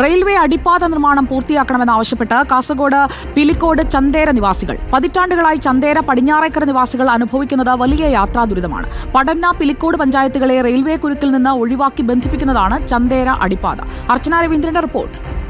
Railway അടിപ്പാത നിർമ്മാണം പൂർത്തിയാക്കണമെന്നാവശ്യപ്പെട്ട് കാസർഗോഡ് പിലിക്കോട് ചന്തേര നിവാസികൾ. പതിറ്റാണ്ടുകളായി ചന്തേര പടിഞ്ഞാറേക്കര നിവാസികൾ അനുഭവിക്കുന്നത് വലിയ യാത്രാ ദുരിതമാണ്. പടന്ന പിലിക്കോട് പഞ്ചായത്തുകളെ റെയിൽവേ കുരുക്കിൽ നിന്ന് ഒഴിവാക്കി ബന്ധിപ്പിക്കുന്നതാണ് ചന്തേര അടിപ്പാത. അർച്ചന രവീന്ദ്രന്റെ റിപ്പോർട്ട്.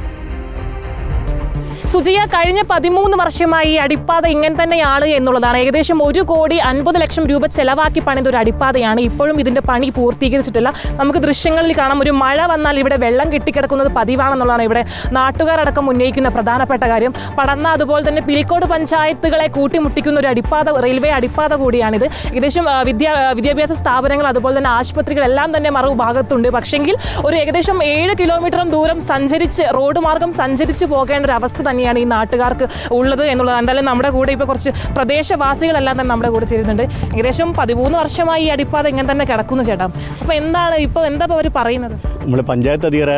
സുജിയ കഴിഞ്ഞ പതിമൂന്ന് വർഷമായി അടിപ്പാത ഇങ്ങനെ തന്നെയാണ് എന്നുള്ളതാണ്. ഏകദേശം ഒരു കോടി അൻപത് ലക്ഷം രൂപ ചെലവാക്കി പണിത ഒരു അടിപ്പാതയാണ്. ഇപ്പോഴും ഇതിന്റെ പണി പൂർത്തീകരിച്ചിട്ടില്ല. നമുക്ക് ദൃശ്യങ്ങളിൽ കാണാം. ഒരു മഴ വന്നാൽ ഇവിടെ വെള്ളം കെട്ടിക്കിടക്കുന്നത് പതിവാണെന്നുള്ളതാണ് ഇവിടെ നാട്ടുകാരടക്കം ഉന്നയിക്കുന്ന പ്രധാനപ്പെട്ട കാര്യം. പടന്ന അതുപോലെ തന്നെ പിലിക്കോട് പഞ്ചായത്തുകളെ കൂട്ടിമുട്ടിക്കുന്ന ഒരു അടിപ്പാത റെയിൽവേ അടിപ്പാത കൂടിയാണിത്. ഏകദേശം വിദ്യാ വിദ്യാഭ്യാസ സ്ഥാപനങ്ങൾ അതുപോലെ തന്നെ ആശുപത്രികളെല്ലാം തന്നെ മറവ് ഭാഗത്തുണ്ട് പക്ഷെങ്കിൽ ഒരു ഏകദേശം ഏഴ് കിലോമീറ്ററും ദൂരം സഞ്ചരിച്ച് റോഡ് മാർഗം സഞ്ചരിച്ച് പോകേണ്ട ഒരു അവസ്ഥ തന്നെയാണ് ഈ നാട്ടുകാർക്ക് ഉള്ളത് എന്നുള്ളത്. എന്തായാലും നമ്മുടെ കൂടെ ഇപ്പോൾ കുറച്ച് പ്രദേശവാസികളെല്ലാം തന്നെ നമ്മുടെ കൂടെ ചേരുന്നുണ്ട്. ഏകദേശം പതിമൂന്ന് വർഷമായി ഈ അടിപ്പാത ഇങ്ങനെ തന്നെ കിടക്കുന്നു ചേട്ടാ. അപ്പോൾ എന്താണ് ഇപ്പോൾ എന്താ അവർ പറയുന്നത്? നമ്മൾ പഞ്ചായത്ത് അധികാര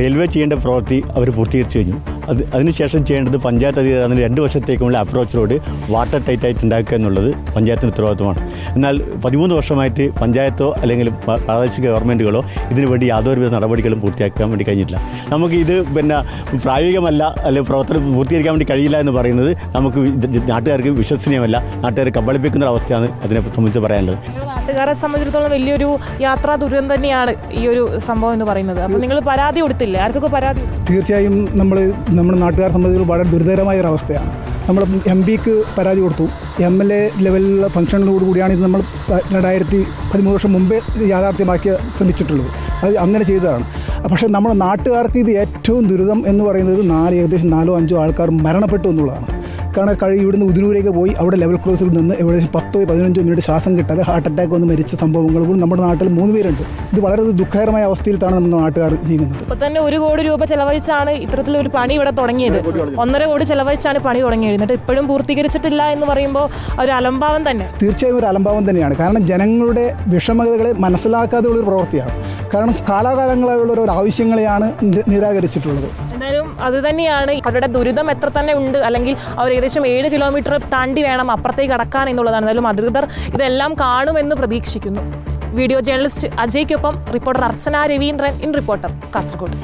റെയിൽവേ ചെയ്യേണ്ട പ്രവൃത്തി അവർ പൂർത്തീകരിച്ചു കഴിഞ്ഞു. അത് അതിനുശേഷം ചെയ്യേണ്ടത് പഞ്ചായത്ത് അതിന് രണ്ട് വർഷത്തേക്കുള്ള അപ്രോച്ച് റോഡ് വാട്ടർ ടൈറ്റ് ആയിട്ട് ഉണ്ടാക്കുക എന്നുള്ളത് പഞ്ചായത്തിന്റെ ഉത്തരവാദിത്തമാണ് എന്നാൽ പതിമൂന്ന് വർഷമായിട്ട് പഞ്ചായത്തോ അല്ലെങ്കിൽ പ്രാദേശിക ഗവൺമെന്റുകളോ ഇതിനു വേണ്ടി യാതൊരുവിധ നടപടികളും പൂർത്തിയാക്കാൻ വേണ്ടി കഴിഞ്ഞിട്ടില്ല. നമുക്ക് ഇത് പിന്നെ പ്രായോഗികമല്ല അല്ലെങ്കിൽ പ്രവർത്തനം പൂർത്തീകരിക്കാൻ വേണ്ടി കഴിയില്ല എന്ന് പറയുന്നത് നമുക്ക് നാട്ടുകാർക്ക് വിശ്വസനീയമല്ല. നാട്ടുകാരെ കബളിപ്പിക്കുന്ന ഒരു അവസ്ഥയാണ് അതിനെ സംബന്ധിച്ച് പറയാനുള്ളത്. നാട്ടുകാരെ സംബന്ധിച്ചിടത്തോളം വലിയൊരു യാത്രാ ദുരിതം തന്നെയാണ് ഈ ഒരു സംഭവം എന്ന് പറയുന്നത്. അപ്പോൾ നിങ്ങൾ പരാതി കൊടുത്തില്ലേ? ആർക്കൊക്കെ പരാതി? തീർച്ചയായും നമ്മൾ നമ്മുടെ നാട്ടുകാരെ സംബന്ധിച്ച് വളരെ ദുരിതകരമായ ഒരു അവസ്ഥയാണ്. നമ്മൾ എം പിക്ക് പരാതി കൊടുത്തു. എം എൽ എ ലെവലിലുള്ള ഫംഗ്ഷനോട് കൂടിയാണ് ഇത് നമ്മൾ രണ്ടായിരത്തി പതിമൂന്ന് വർഷം മുമ്പേ യാഥാർത്ഥ്യമാക്കി ശ്രമിച്ചിട്ടുള്ളത്. അത് അങ്ങനെ ചെയ്തതാണ്. പക്ഷേ നമ്മുടെ നാട്ടുകാർക്ക് ഇത് ഏറ്റവും ദുരിതം എന്ന് പറയുന്നത് നാല് ഏകദേശം നാലോ അഞ്ചോ ആൾക്കാർ മരണപ്പെട്ടു എന്നുള്ളതാണ്. കാരണം കഴി ഇവിടുന്ന് ഉദിനൂരേക്ക് പോയി അവിടെ ലെവൽ ക്രോസിൽ നിന്ന് ഏകദേശം പത്തോ പതിനഞ്ചോ മിനിറ്റ് ശ്വാസം കിട്ടാതെ ഹാർട്ട് അറ്റാക്ക് വന്ന് മരിച്ച സംഭവങ്ങളും നമ്മുടെ നാട്ടിൽ മൂന്ന് പേരുണ്ട്. ഇത് വളരെ ദുഃഖകരമായ അവസ്ഥയിലാണ് നമ്മുടെ നാട്ടുകാർ നീങ്ങുന്നത്. ഇപ്പൊ തന്നെ ഒരു കോടി രൂപ ചെലവഴിച്ചാണ് ഇത്തരത്തിലൊരു പണി ഇവിടെ തുടങ്ങിയത്. ഒന്നര കോടി ചെലവഴിച്ചാണ് പണി തുടങ്ങിയത്. എന്നിട്ട് ഇപ്പോഴും പൂർത്തീകരിച്ചിട്ടില്ല എന്ന് പറയുമ്പോൾ ഒരു അലംഭാവം തന്നെ. തീർച്ചയായും ഒരു അലംഭാവം തന്നെയാണ്. കാരണം ജനങ്ങളുടെ വിഷമതകളെ മനസ്സിലാക്കാതെ ഒരു പ്രവൃത്തിയാണ്. കാരണം കാലാകാലങ്ങളായുള്ള ഒരു ആവശ്യങ്ങളെയാണ് നിരാകരിച്ചിട്ടുള്ളത്. എന്തായാലും അത് തന്നെയാണ് അവരുടെ ദുരിതം എത്ര തന്നെ ഉണ്ട് അല്ലെങ്കിൽ അവർ ഏകദേശം ഏഴ് കിലോമീറ്റർ താണ്ടി വേണം അപ്പുറത്തേക്ക് കടക്കാൻ എന്നുള്ളതാണ്. എന്തായാലും അധികൃതർ ഇതെല്ലാം കാണുമെന്ന് പ്രതീക്ഷിക്കുന്നു. Video journalist അജയ്ക്കൊപ്പം reporter Archana Raveendran in reporter Kasaragod.